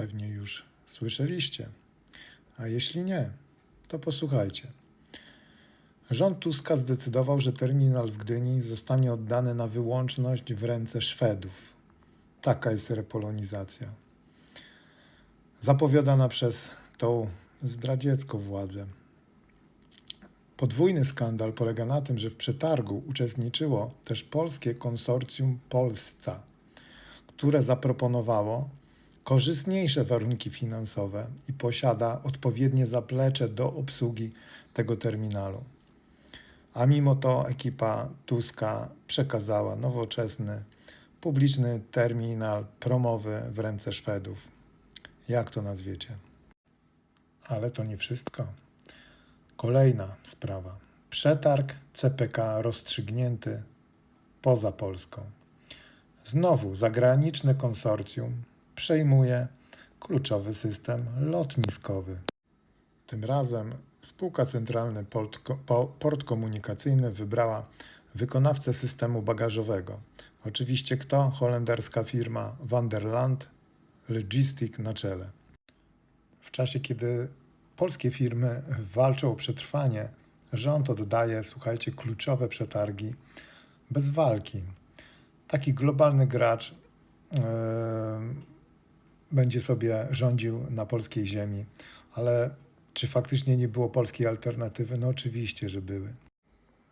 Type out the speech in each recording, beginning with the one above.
pewnie już słyszeliście. A jeśli nie, to posłuchajcie. Rząd Tuska zdecydował, że terminal w Gdyni zostanie oddany na wyłączność w ręce Szwedów. Taka jest repolonizacja. Zapowiadana przez tą zdradziecką władzę. Podwójny skandal polega na tym, że w przetargu uczestniczyło też polskie konsorcjum Polsca, które zaproponowało korzystniejsze warunki finansowe i posiada odpowiednie zaplecze do obsługi tego terminalu. A mimo to ekipa Tuska przekazała nowoczesny, publiczny terminal promowy w ręce Szwedów. Jak to nazwiecie? Ale to nie wszystko. Kolejna sprawa. Przetarg CPK rozstrzygnięty poza Polską. Znowu zagraniczne konsorcjum przejmuje kluczowy system lotniskowy. Tym razem spółka Centralny Port, Po- Port Komunikacyjny wybrała wykonawcę systemu bagażowego. Oczywiście kto? Holenderska firma Vanderland Logistic na czele. W czasie, kiedy polskie firmy walczą o przetrwanie, rząd oddaje, słuchajcie, kluczowe przetargi bez walki. Taki globalny gracz yy, będzie sobie rządził na polskiej ziemi, ale czy faktycznie nie było polskiej alternatywy? No oczywiście, że były.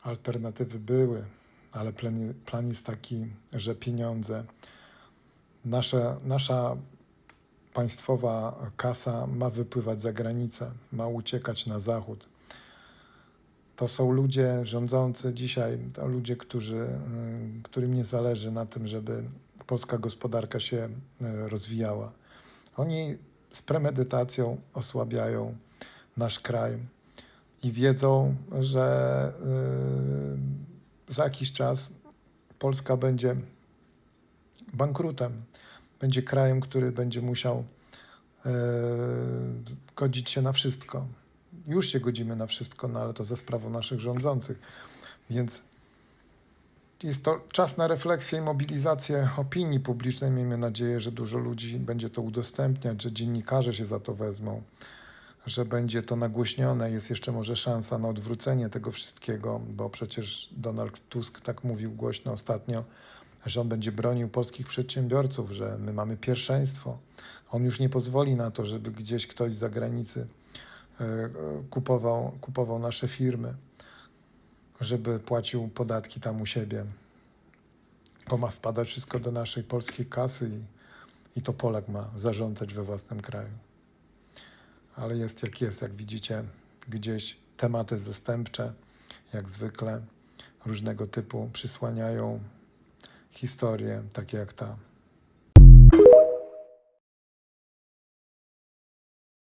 Alternatywy były, ale plan, plan jest taki, że pieniądze, nasza, nasza państwowa kasa ma wypływać za granicę, ma uciekać na zachód. To są ludzie rządzący dzisiaj, to ludzie, którzy, y, którym nie zależy na tym, żeby polska gospodarka się y, rozwijała. Oni z premedytacją osłabiają nasz kraj i wiedzą, że y, za jakiś czas Polska będzie bankrutem. Będzie krajem, który będzie musiał e, godzić się na wszystko. Już się godzimy na wszystko, no ale to za sprawą naszych rządzących. Więc jest to czas na refleksję i mobilizację opinii publicznej. Miejmy nadzieję, że dużo ludzi będzie to udostępniać, że dziennikarze się za to wezmą, że będzie to nagłośnione. Jest jeszcze może szansa na odwrócenie tego wszystkiego, bo przecież Donald Tusk tak mówił głośno ostatnio, że on będzie bronił polskich przedsiębiorców, że my mamy pierwszeństwo. On już nie pozwoli na to, żeby gdzieś ktoś z zagranicy e, e, kupował, kupował nasze firmy, żeby płacił podatki tam u siebie. Bo ma wpadać wszystko do naszej polskiej kasy i, i to Polak ma zarządzać we własnym kraju. Ale jest jak jest, jak widzicie, gdzieś tematy zastępcze, jak zwykle, różnego typu przysłaniają historie, takie jak ta.